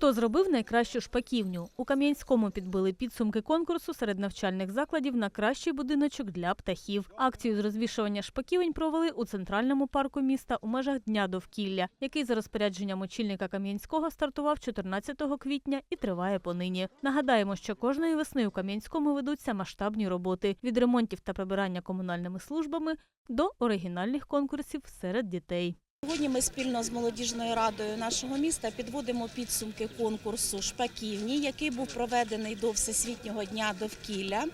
Хто зробив найкращу шпаківню? У Кам'янському підбили підсумки конкурсу серед навчальних закладів на кращий будиночок для птахів. Акцію з розвішування шпаківень провели у центральному парку міста у межах Дня довкілля, який за розпорядженням очільника Кам'янського стартував 14 квітня і триває понині. Нагадаємо, що кожної весни у Кам'янському ведуться масштабні роботи від ремонтів та прибирання комунальними службами до оригінальних конкурсів серед дітей. Сьогодні ми спільно з молодіжною радою нашого міста підводимо підсумки конкурсу шпаківні, який був проведений до Всесвітнього дня довкілля.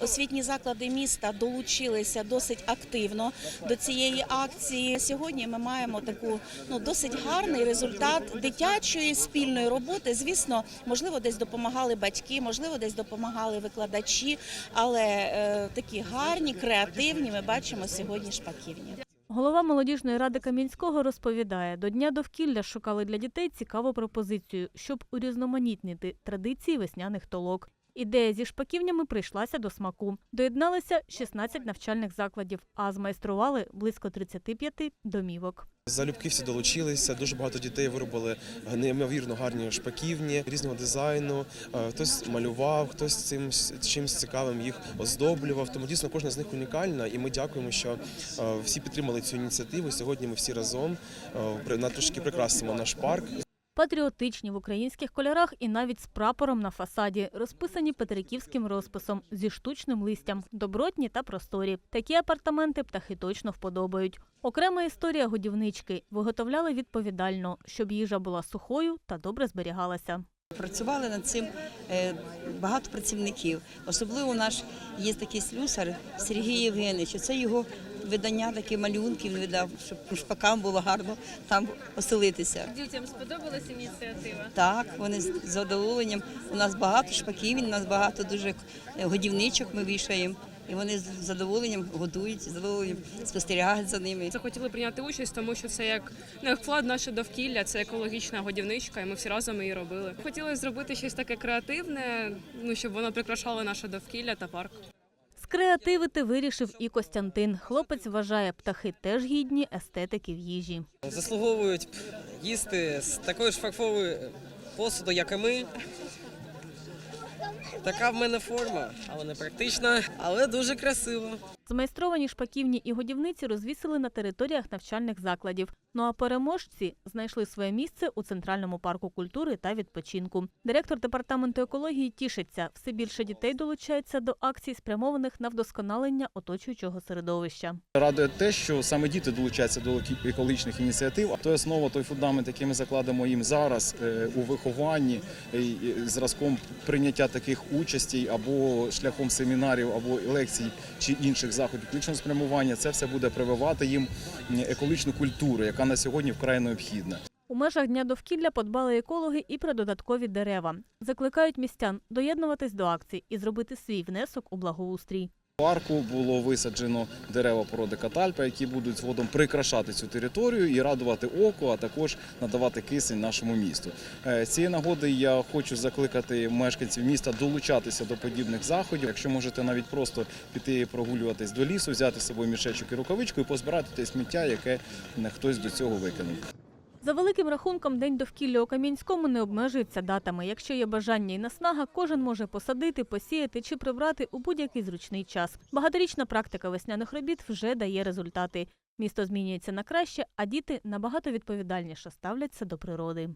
Освітні заклади міста долучилися досить активно до цієї акції. Сьогодні ми маємо таку ну досить гарний результат дитячої спільної роботи. Звісно, можливо, десь допомагали батьки, можливо, десь допомагали викладачі, але е, такі гарні, креативні ми бачимо сьогодні шпаківні. Голова молодіжної ради Кам'янського розповідає, до Дня довкілля шукали для дітей цікаву пропозицію, щоб урізноманітнити традиції весняних толок. Ідея зі шпаківнями прийшлася до смаку. Доєдналися 16 навчальних закладів, а змайстрували близько 35 домівок. Залюбки всі долучилися. Дуже багато дітей виробили неймовірно гарні шпаківні різного дизайну. Е, Хтось малював, хтось цим чимось цікавим їх оздоблював. Тому дійсно кожна з них унікальна. І ми дякуємо, що е, всі підтримали цю ініціативу. Сьогодні ми всі разом е, на трошки прикрасимо наш парк. Патріотичні в українських кольорах і навіть з прапором на фасаді, розписані петриківським розписом зі штучним листям, добротні та просторі. Такі апартаменти птахи точно вподобають. Окрема історія годівнички виготовляли відповідально, щоб їжа була сухою та добре зберігалася. Працювали над цим е, багато працівників. Особливо наш є такий слюсар Сергій Євгенович. Це його видання такі малюнки він видав, щоб шпакам було гарно там оселитися. Дітям сподобалася ініціатива. Так, вони з задоволенням. У нас багато шпаків, у нас багато дуже годівничок ми вішаємо. І вони з задоволенням годують, з задоволенням спостерігають за ними. Захотіли прийняти участь, тому що це як ну, як вклад наше довкілля, це екологічна годівничка, і ми всі разом її робили. Хотіли зробити щось таке креативне, ну щоб воно прикрашало наше довкілля та парк. Скреативити вирішив і Костянтин. Хлопець вважає, птахи теж гідні естетики в їжі. заслуговують їсти з такою ж фарфовою посуду, як і ми. Така в мене форма, але не практична, але дуже красиво. Змайстровані шпаківні і годівниці розвісили на територіях навчальних закладів. Ну а переможці знайшли своє місце у центральному парку культури та відпочинку. Директор департаменту екології тішиться, все більше дітей долучається до акцій, спрямованих на вдосконалення оточуючого середовища. Радує те, що саме діти долучаються до екологічних ініціатив. Той основа, той фундамент, який ми закладемо їм зараз е, у вихованні е, зразком прийняття таких участей або шляхом семінарів, або лекцій чи інших заходів екологічного спрямування, це все буде прививати їм екологічну культуру, яка на сьогодні вкрай необхідна. У межах дня довкілля подбали екологи і про додаткові дерева. Закликають містян доєднуватись до акцій і зробити свій внесок у благоустрій. Парку було висаджено дерева породи катальпа, які будуть згодом прикрашати цю територію і радувати око, а також надавати кисень нашому місту. Е, цієї нагоди я хочу закликати мешканців міста долучатися до подібних заходів. Якщо можете навіть просто піти прогулюватись до лісу, взяти з собою мішечок і рукавичку і позбирати те сміття, яке хтось до цього викинув. За великим рахунком, День довкілля у Кам'янському не обмежується датами. Якщо є бажання і наснага, кожен може посадити, посіяти чи прибрати у будь-який зручний час. Багаторічна практика весняних робіт вже дає результати. Місто змінюється на краще, а діти набагато відповідальніше ставляться до природи.